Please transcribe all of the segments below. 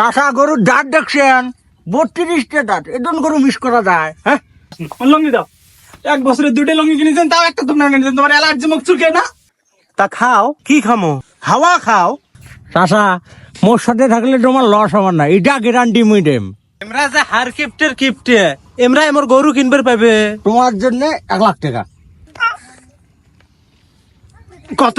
চাষা গরুর দাঁত দেখছেন? বত্রিশটা দাঁত। এদন গরু মিস করা যায় হ্যাঁ? লঙ্গি দাও। এক বছরে দুটো লঙ্গি কিনেছেন তাও একটা তোমরা কিনেছেন তোমার অ্যালার্জি মুখ চুলকে না? তা খাও কি খামো? হাওয়া খাও। চাষা মোর সাথে থাকলে তোমার লস হবার না। এটা গ্যারান্টি মুই দেম। এমরা যে হার কিপ্টের কিপ্টে এমরা এমর গরু কিনবার পাবে তোমার জন্য এক লাখ টাকা। কত?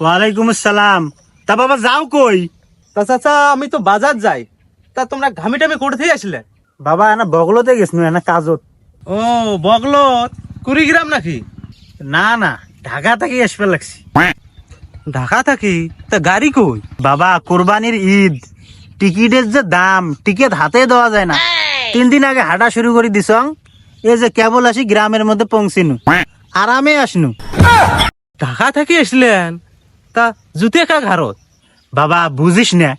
ওয়ালাইকুম আসসালাম। তা বাবা যাও কই? তা চাচা আমি তো বাজার যাই। তা তোমরা ঘামি টামি থেকে আসলে? বাবা এনা বগলতে গেছিল এনা কাজত। ও বগলত? কুড়িগ্রাম নাকি? না না ঢাকা থেকে আসবে লাগছি। ঢাকা থাকি? তা গাড়ি কই? বাবা কোরবানির ঈদ। টিকিটের যে দাম টিকিট হাতে দেওয়া যায় না। তিন দিন আগে হাঁটা শুরু করে দিস এই যে কেবল আসি গ্রামের মধ্যে পৌঁছিনু। আরামে আসনু। ঢাকা থেকে আসলেন? তা জুতে কা ঘারত বাবা বুঝিস না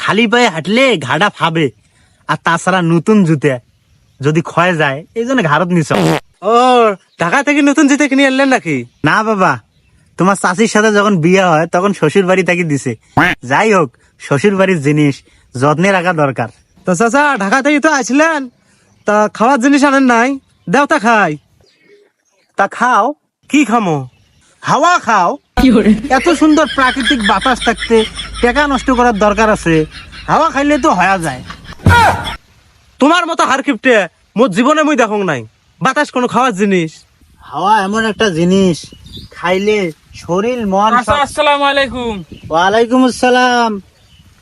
খালি পায়ে হাঁটলে ঘাড়া ফাবে আর তাছাড়া নতুন জুতে যদি ক্ষয় যায় এই জন্য ঘাড়ত নিছ। ও ঢাকা থেকে নতুন জুতে কিনে আনলেন নাকি? না বাবা তোমার চাষির সাথে যখন বিয়ে হয় তখন শ্বশুর বাড়ি তাকে দিছে। যাই হোক শ্বশুর বাড়ির জিনিস যত্নে রাখা দরকার। তো চাচা ঢাকা থেকে তো আসলেন তা খাওয়ার জিনিস আনেন নাই দেওতা খাই। তা খাও। কি খামো? হাওয়া খাও। এত সুন্দর প্রাকৃতিক বাতাস থাকতে টাকা নষ্ট করার দরকার আছে। হাওয়া খাইলে তো হয়া যায়। তোমার মতো হার কিপটে মোর জীবনে মুই দেখং নাই। বাতাস কোনো খাওয়ার জিনিস। হাওয়া এমন একটা জিনিস। খাইলে শরীর মন সব- আসসালামু আলাইকুম। ওয়ালাইকুম আসসালাম।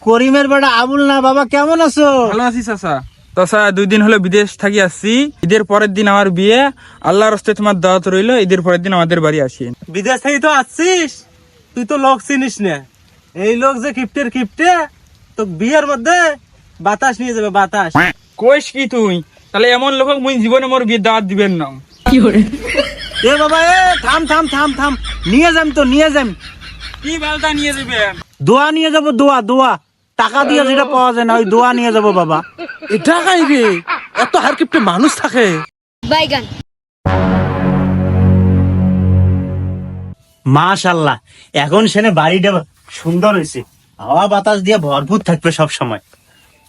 করিমের বেটা আবুল না বাবা কেমন আছো? ভালো আছি চাচা। চাচা দুই দিন হলো বিদেশ থাকি আসছি। ঈদের পরের দিন আমার বিয়ে। আল্লাহর হস্তে তোমার দাওয়াত রইল ঈদের পরের দিন আমাদের বাড়ি আসি। বিদেশ থেকে তো আসছিস? তুই তো লোক চিনিস না। এই লোক যে কিপ্টের কিপ্টে তো বিয়ের মধ্যে বাতাস নিয়ে যাবে বাতাস। কইস কি তুই? তাহলে এমন লোক মুই জীবনে মোর বিয়ে দাওয়াত দিবেন না। এ বাবা এ থাম থাম থাম থাম। নিয়ে যাম তো নিয়ে যাম। কি বেলটা নিয়ে যাবেন? দোয়া নিয়ে যাব দোয়া দোয়া। টাকা দিয়ে যেটা পাওয়া যায় না ওই দোয়া নিয়ে যাব বাবা। এটা এত হারকিপ্টে মানুষ থাকে। বাইগান। মাশাল্লাহ এখন সেনে বাড়িটা সুন্দর হয়েছে হাওয়া বাতাস দিয়ে ভরপুর থাকবে সব সময়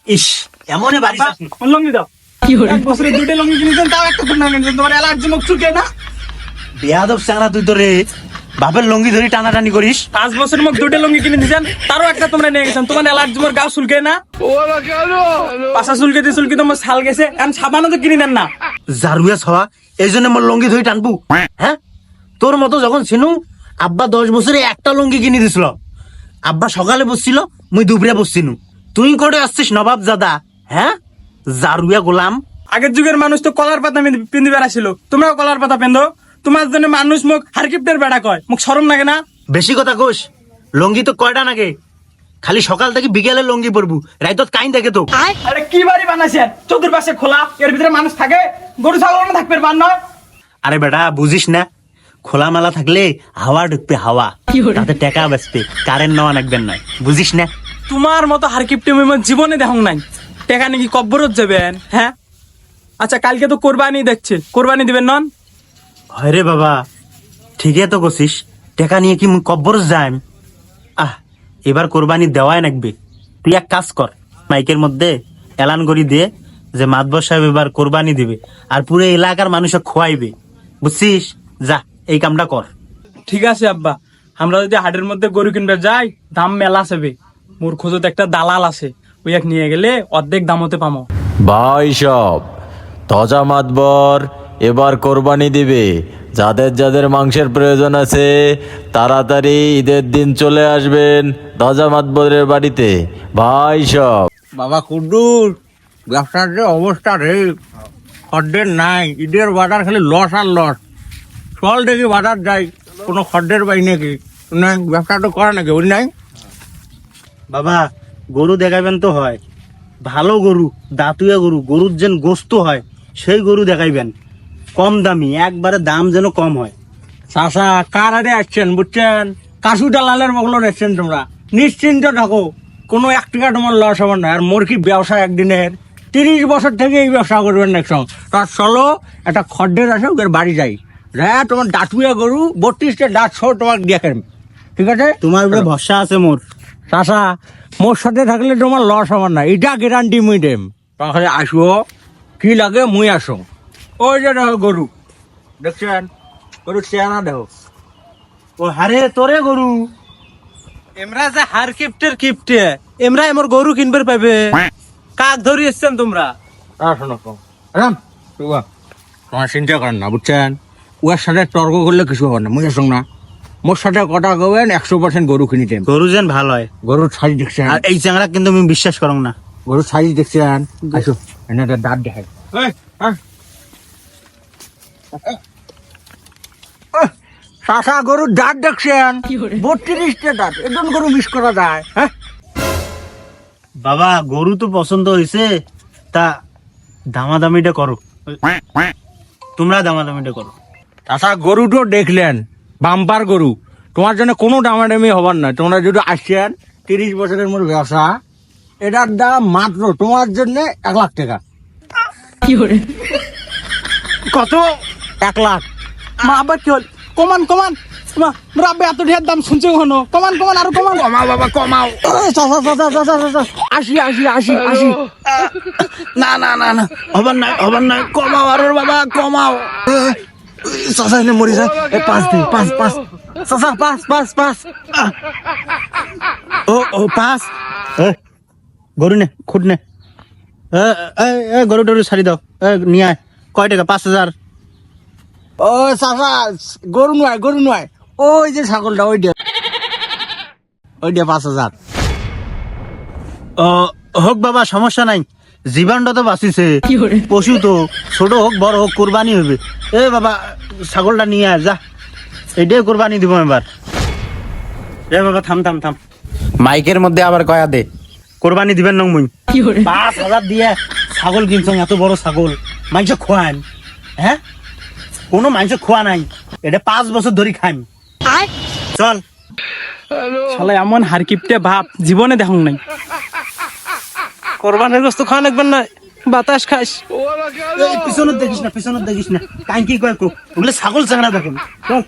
ইস এমনই বাড়ি। লঙ্গি দাও? এক বছরে দুইটা লঙ্গি কিনেছেন তাও একটা কিনেছেন তোমার অ্যালার্জি মুখ চুলকে না? বেয়াদব চাংরা তুই তো রে। বাপের লঙ্গি ধরি টানাটানি করিস? পাঁচ বছর মুখ দুটো লঙ্গি কিনে দিয়েছেন তারও একটা তোমরা নিয়ে গেছেন। তোমার অ্যালার্জি মোর গা চুলকে না? পাশা চুলকে দিয়ে চুলকে তোমার শাল গেছে এখন সাবানও তো কিনে নেন না। জারুয়া হওয়া এই জন্য আমার লঙ্গি ধরি টানবু। হ্যাঁ? তোর মতো যখন ছিনু আব্বা দশ বছরে একটা লঙ্গি কিনে দিছিল। আব্বা সকালে বসছিল মুই দুপুরে বসছিনু। তুই করে আসছিস নবাব দাদা হ্যাঁ? জারুয়া গোলাম। আগের যুগের মানুষ তো কলার পাতা পিন্দি বেড়াছিল তোমরাও কলার পাতা পেন্দো তোমার জন্য মানুষ মুখ হারকিপ্টের বেড়া কয়। মুখ সরম লাগে না? বেশি কথা কোষ লঙ্গি তো কয়টা নাগে? খালি সকাল থেকে বিকেলে লঙ্গি পরবু। রাইতত কাইন থাকে তো। আরে কি বাড়ি বানাইছেন? চতুর্পাশে খোলা এর ভিতরে মানুষ থাকে? গরু ছাগল না থাকবে মান নয়। আরে বেটা বুঝিস না? খোলামেলা থাকলে হাওয়া ঢুকবে হাওয়া। তাতে টাকা বাঁচবে কারেন্ট নেওয়া নাকবেন নয় বুঝিস না? তোমার মতো হারকিপ্টে আমি আমার জীবনে দেখং নাই। টাকা নাকি কব্বরত যাবেন হ্যাঁ? আচ্ছা কালকে তো কোরবানি দেখছে। কোরবানি দিবেন নন? হয় রে বাবা। ঠিকই তো কছিস। টাকা নিয়ে কি কব্বর যাইম আহ এবার কোরবানি দেওয়াই নাকবে। তুই এক কাজ কর মাইকের মধ্যে এলান করি দিয়ে যে মাতবর সাহেব এবার কোরবানি দিবে আর পুরো এলাকার মানুষে খোয়াইবে। বুঝছিস? যা এই কামটা কর। ঠিক আছে আব্বা। আমরা যদি হাটের মধ্যে গরু কিনবে যাই দাম মেলা সেবে। মোর খোঁজত একটা দালাল আছে। ওই এক নিয়ে গেলে অর্ধেক দামতে পামো। ভাই সব তজা মাতবর এবার কোরবানি দিবে। যাদের যাদের মাংসের প্রয়োজন আছে তাড়াতাড়ি ঈদের দিন চলে আসবেন তজা মাতবরের বাড়িতে। ভাই সব। বাবা কুদ্দুর ব্যবসার যে অবস্থা রে খদ্দের নাই ঈদের বাজার খালি লস আর লস। চল দেখি বাজার যাই কোনো খদ্দের পাই নাকি? নাই ব্যবসা তো করে নাকি ওই নাই? বাবা গরু দেখাইবেন তো হয়। ভালো গরু দাঁতুয়া গরু গরুর যেন গোস্ত হয় সেই গরু দেখাইবেন। কম দামি একবারে দাম যেন কম হয়। চাষা কার আরে আসছেন বুঝছেন? কাশু দালালের বগলো এসছেন তোমরা। নিশ্চিন্ত থাকো কোনো এক টাকা তোমার লস হবে না। আর মোর কি ব্যবসা একদিনের তিরিশ বছর থেকে এই ব্যবসা করবেন না সঙ্গ তার চলো একটা খড্ডের আছে ওদের বাড়ি যাই। রে তোমার ডাটুয়া গরু বত্রিশটা ডাট সহ তোমার দেখেন ঠিক আছে? তোমার উপরে ভরসা আছে মোর। চাষা মোর সাথে থাকলে তোমার লস আমার না। এটা গ্যারান্টি মুই দেম। তাহলে আসব কি লাগে মুই আসো। ওই যে দেখো গরু। দেখছেন? গরু চেহারা দেখো। ও হারে তোরে গরু। এমরা যে হার কিপ্টের কিপ্টে এমরা এমর গরু কিনবার পাবে কাক ধরি এসছেন তোমরা? আর শোনো রাম তোমার চিন্তা করেন না বুঝছেন? ওর সাথে তর্ক করলে কিছু হবে না মুই আসুন না। মোর সাথে কথা কবেন একশো পার্সেন্ট গরু কিনি দেন গরু যেন ভালো হয়। গরুর সাইজ দেখছেন? আর এই চ্যাংড়া কিন্তু আমি বিশ্বাস করং না। গরুর সাইজ দেখছেন? আসো এনে দাঁত দেখাই। চাষা গরুর দাঁত দেখছেন? বত্রিশটা দাঁত একদম গরু মিস করা যায় হ্যাঁ? বাবা গরু তো পছন্দ হয়েছে তা দামাদামিটা করো। তোমরা দামাদামিটা করো। চাষা গরুটো দেখলেন বাম্পার গরু। তোমার জন্য কোনো দামাদামি হবার নয় তোমরা যদি আসছেন তিরিশ বছরের মধ্যে ব্যবসা এটার দাম মাত্র তোমার জন্য এক লাখ টাকা। কত? এক লাখ। মা আবার কি হল? কমান কমান। মা রাব্বে এত ঢের দাম শুনছে কখনো কমান কমান আর কমান। কমাও বাবা কমাও। আসি আসি আসি আসি। না না না না। হবার নাই হবার নাই। কমাও আর বাবা কমাও। চাষা এনে মরি যায় এ, পাঁচ দিন পাঁচ পাঁচ। চাষা পাঁচ পাঁচ পাঁচ। ও ও পাস এ, গরু নে খুট নে। এ, এ, এ, গরু টরু ছাড়ি দাও। এ, নিয়ে আয়। কয় টাকা? পাঁচ হাজার। ও চাষা গরু নয় গরু নয় ওই যে ছাগলটা ওই দিয়ে। ওই দিয়ে পাঁচ হাজার। ও, হোক বাবা সমস্যা নাই। জীবাণটা তো বাঁচিছে। পশু তো ছোট হোক বড় হোক কোরবানি হবে। এ বাবা ছাগলটা নিয়ে আয় যা। এটাই কোরবানি দিব এবার। এ বাবা থাম থাম থাম। মাইকের মধ্যে আবার কয়া দে। কোরবানি দিবেন নং মুই। পাঁচ হাজার দিয়ে ছাগল কিনছ এত বড় ছাগল। মাংস খোয়ান। হ্যাঁ? কোনো মানুষ খোয়া নাই। এটা পাঁচ বছর ধরে খাইম চল। শালা এমন হারকিপটে ভাব জীবনে দেখুন নাই। কোরবানের বস্তু খাওয়া লাগবেন না বাতাস খাস পিছনত দেখিস না পিছনত দেখিস না। কাঙ্কি কি কয় ওগুলো ছাগল চাঙড়া দেখুন। চল